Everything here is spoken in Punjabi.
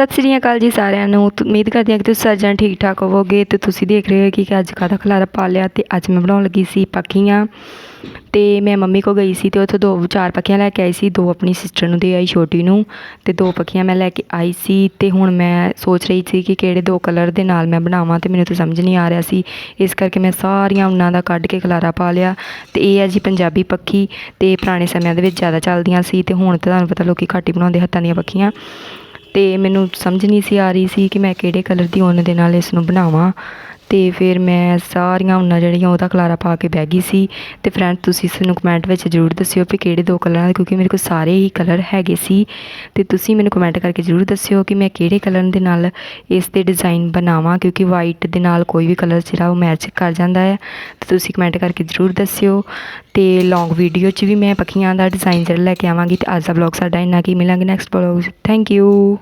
ਸਤਿ ਸ੍ਰੀ ਅਕਾਲ ਜੀ ਸਾਰਿਆਂ ਨੂੰ। ਉਮੀਦ ਕਰਦੀ ਹਾਂ ਕਿ ਤੁਸੀਂ ਸਾਰੇ ਜਣੇ ਠੀਕ ਠਾਕ ਹੋਵੋਗੇ ਤੇ ਤੁਸੀਂ ਦੇਖ ਰਹੇ ਹੋ ਕਿ ਅੱਜ ਕਾਹਦਾ ਖਲਾਰਾ ਪਾ ਲਿਆ ਤੇ ਅੱਜ ਮੈਂ ਬਣਾਉਣ ਲੱਗੀ ਸੀ ਪੱਖੀਆਂ। ਤੇ ਮੈਂ ਮੰਮੀ ਕੋ ਗਈ ਸੀ ਤੇ ਉੱਥੇ ਦੋ ਚਾਰ ਪੱਖੀਆਂ ਲੈ ਕੇ ਆਈ ਸੀ, ਦੋ ਆਪਣੀ ਸਿਸਟਰ ਨੂੰ ਦੇ ਆਈ ਛੋਟੀ ਨੂੰ ਤੇ ਦੋ ਪੱਖੀਆਂ ਮੈਂ ਲੈ ਕੇ ਆਈ ਸੀ ਤੇ ਹੁਣ ਮੈਂ ਸੋਚ ਰਹੀ ਸੀ ਕਿ ਕਿਹੜੇ ਦੋ ਕਲਰ ਦੇ ਨਾਲ ਮੈਂ ਬਣਾਵਾਂ ਤੇ ਮੈਨੂੰ ਤਾਂ ਸਮਝ ਨਹੀਂ ਆ ਰਿਹਾ ਸੀ। ਇਸ ਕਰਕੇ ਮੈਂ ਸਾਰੀਆਂ ਉਹਨਾਂ ਦਾ ਕੱਢ ਕੇ ਖਲਾਰਾ ਪਾ ਲਿਆ ਤੇ ਇਹ ਹੈ ਜੀ ਪੰਜਾਬੀ ਪੱਖੀ ਤੇ ਪੁਰਾਣੇ ਸਮਿਆਂ ਦੇ ਵਿੱਚ ਜ਼ਿਆਦਾ ਚੱਲਦੀਆਂ ਸੀ ਤੇ ਹੁਣ ਤਾਂ ਤੁਹਾਨੂੰ ਪਤਾ ਲੋਕੀ ਘੱਟ ਹੀ ਬਣਾਉਂਦੇ ਹੱਥਾਂ ਦੀਆਂ ਪੱਖੀਆਂ। ਅਤੇ ਮੈਨੂੰ ਸਮਝ ਨਹੀਂ ਸੀ ਆ ਰਹੀ ਸੀ ਕਿ ਮੈਂ ਕਿਹੜੇ ਕਲਰ ਦੀ ਉੱਨ ਦੇ ਨਾਲ ਇਸ ਨੂੰ ਬਣਾਵਾਂ। ਤੇ ਫਿਰ ਮੈਂ ਸਾਰੀਆਂ ਉਹਨਾਂ ਜਿਹੜੀਆਂ ਉਹਦਾ ਖਲਾਰਾ ਪਾ ਕੇ ਬਹਿ ਗਈ ਸੀ। ਤੇ ਫਰੈਂਡ ਤੁਸੀਂ ਸਾਨੂੰ ਕਮੈਂਟ ਵਿੱਚ ਜ਼ਰੂਰ ਦੱਸਿਓ ਵੀ ਕਿਹੜੇ ਦੋ ਕਲਰਾਂ ਦੇ ਕਿਉਂਕਿ ਮੇਰੇ ਕੋਲ ਸਾਰੇ ਹੀ ਕਲਰ ਹੈਗੇ ਸੀ। ਤੇ ਤੁਸੀਂ ਮੈਨੂੰ ਕਮੈਂਟ ਕਰਕੇ ਜ਼ਰੂਰ ਦੱਸਿਓ ਕਿ ਮੈਂ ਕਿਹੜੇ ਕਲਰ ਦੇ ਨਾਲ ਇਸ ਤੇ ਡਿਜ਼ਾਈਨ ਬਣਾਵਾਂ, ਕਿਉਂਕਿ ਵਾਈਟ ਦੇ ਨਾਲ ਕੋਈ ਵੀ ਕਲਰ ਜਿਹੜਾ ਉਹ ਮੈਚ ਕਰ ਜਾਂਦਾ ਹੈ। ਤੇ ਤੁਸੀਂ ਕਮੈਂਟ ਕਰਕੇ ਜ਼ਰੂਰ ਦੱਸਿਓ। ਤੇ ਲੌਂਗ ਵੀਡੀਓ 'ਚ ਵੀ ਮੈਂ ਪੱਖੀਆਂ ਦਾ ਡਿਜ਼ਾਈਨ ਜਿਹੜਾ ਲੈ ਕੇ ਆਵਾਂਗੀ ਤੇ ਅੱਜ ਦਾ ਵਲੌਗ ਸਾਡਾ ਇੰਨਾ ਕੀ ਮਿਲਾਂਗੇ ਨੈਕਸਟ ਵਲੌਗ ਥੈਂਕ ਯੂ